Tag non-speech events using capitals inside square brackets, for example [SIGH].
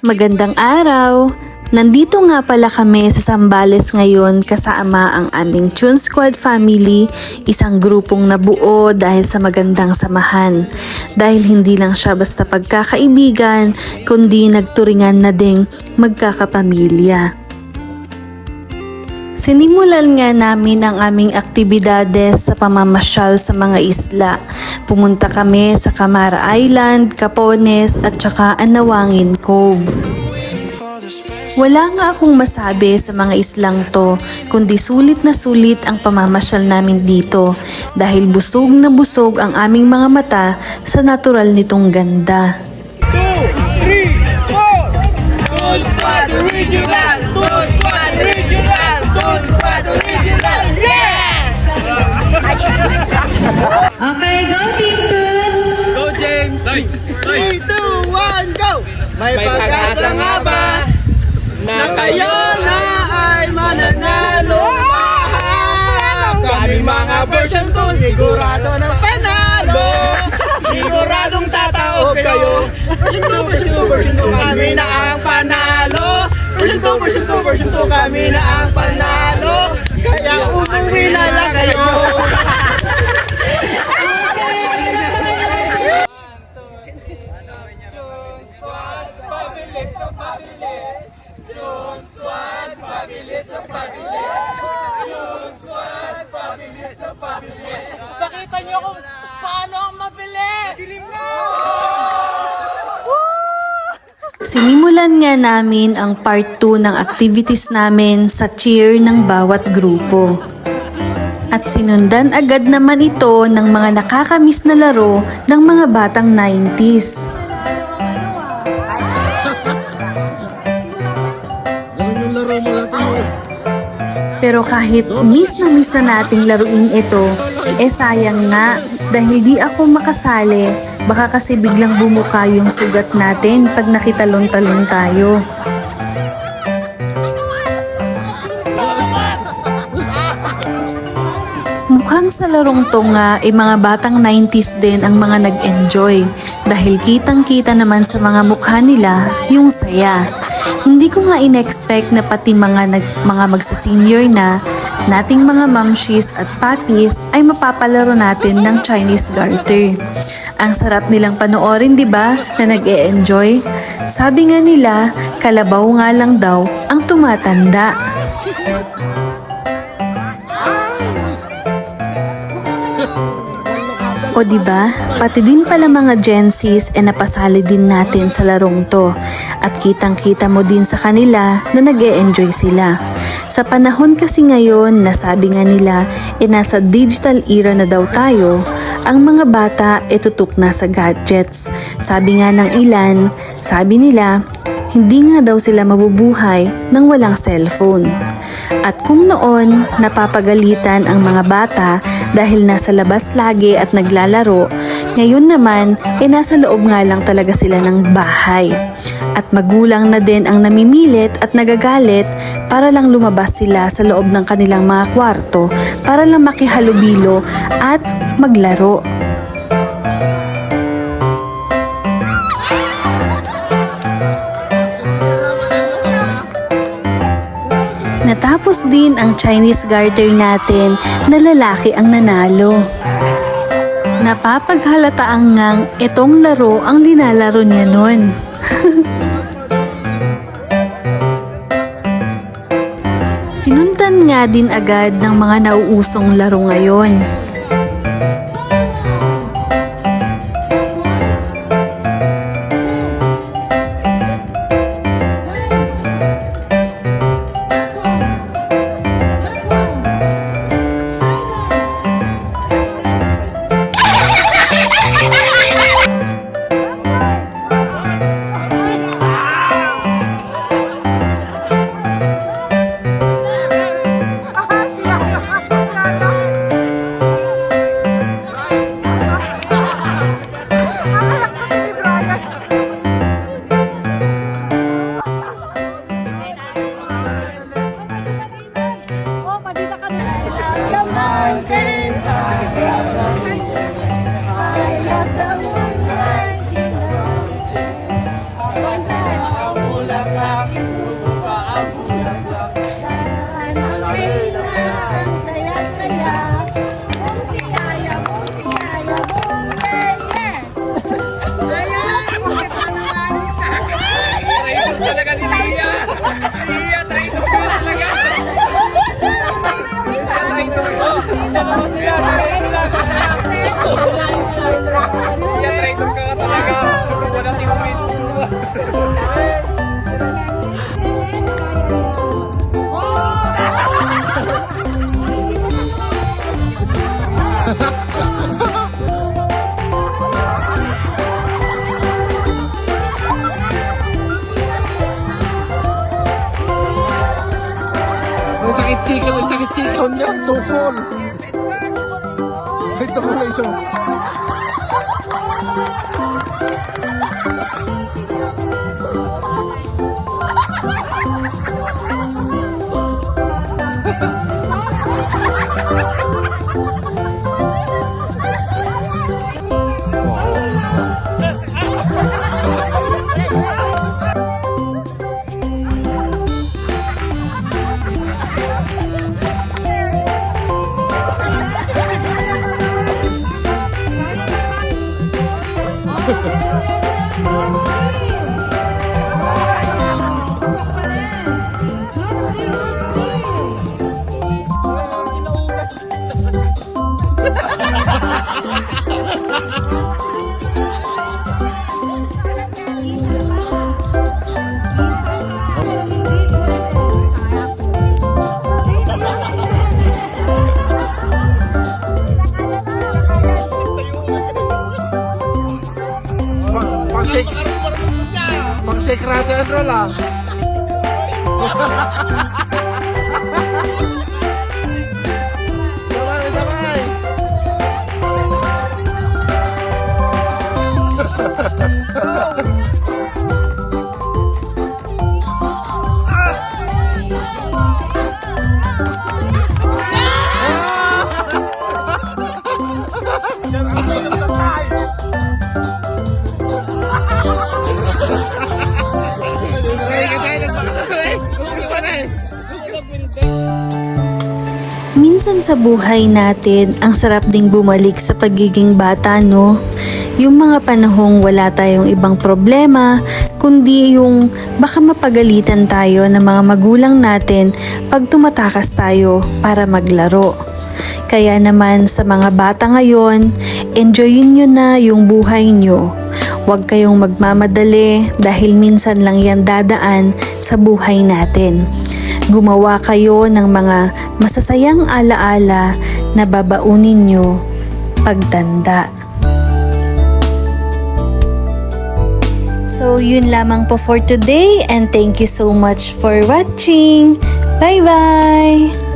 Magandang araw! Nandito nga pala kami sa Sambales ngayon kasama ang aming Tune Squad family, isang grupong nabuo dahil sa magandang samahan. Dahil hindi lang siya basta pagkakaibigan, kundi nagturingan na ding magkakapamilya. Sinimulan nga namin ang aming aktibidades sa pamamasyal sa mga isla. Pumunta kami sa Camara Island, Capones at saka Anawangin Cove. Wala nga akong masabi sa mga islang to, kundi sulit na sulit ang pamamasyal namin dito dahil busog na busog ang aming mga mata sa natural nitong ganda. Toon Squad Original! Toon James! 3, 2, 1, go! May pag-asa nga ba na kayo na ay mananalo? Kami mga version 2, sigurado ng panalo! Siguradong tatao kayo! Version 2, version 2, version 2, kami na ang panalo! Version 2, version 2, version 2, kami na ang panalo! Kaya umuwi na lang kayo! Pakita niyo kung paano ang mabilis! Sinimulan nga namin ang part 2 ng activities namin sa cheer ng bawat grupo. At sinundan agad naman ito ng mga nakakamiss na laro ng mga batang 90s. Pero kahit miss na miss na nating laruin ito, eh sayang nga dahil di ako makasali, baka kasi biglang bumuka yung sugat natin pag nakitalon-talon tayo. Mukhang sa larong to nga, eh mga batang 90s din ang mga nag-enjoy dahil kitang-kita naman sa mga mukha nila yung saya. Hindi ko nga in-expect na pati mga, nag, mga magsa-senior na nating mga mamshis at papis ay mapapalaro natin ng Chinese garter. Ang sarap nilang panoorin, di ba, na nag-e-enjoy? Sabi nga nila, kalabaw nga lang daw ang tumatanda. O di ba? Pati din pala mga Gen Zs e napasali din natin sa larong to. At kitang-kita mo din sa kanila na nag enjoy sila. Sa panahon kasi ngayon, nasabi nga nila, e nasa digital era na daw tayo, ang mga bata e tutok na sa gadgets. Sabi nga ng ilan, sabi nila, hindi nga daw sila mabubuhay nang walang cellphone. At kung noon napapagalitan ang mga bata dahil nasa labas lagi at naglalaro, ngayon naman e nasa loob nga lang talaga sila ng bahay. At magulang na din ang namimilit at nagagalit para lang lumabas sila sa loob ng kanilang mga kwarto para lang makihalubilo at maglaro. Natapos din ang Chinese garter natin na lalaki ang nanalo. Napapaghalataan ngang itong laro ang linalaro niya nun. [LAUGHS] Sinundan nga din agad ng mga nauusong laro ngayon. Sikaw niya. Tukol. Ay, tukol na iso. 喝了。[LAUGHS] Minsan sa buhay natin, ang sarap ding bumalik sa pagiging bata, no? Yung mga panahong wala tayong ibang problema, kundi yung baka mapagalitan tayo ng mga magulang natin pag tumatakas tayo para maglaro. Kaya naman sa mga bata ngayon, enjoyin nyo na yung buhay nyo. Huwag kayong magmamadali dahil minsan lang yan dadaan sa buhay natin. Gumawa kayo ng mga masasayang alaala na babaunin nyo pagtanda. So, yun lamang po for today and thank you so much for watching. Bye-bye!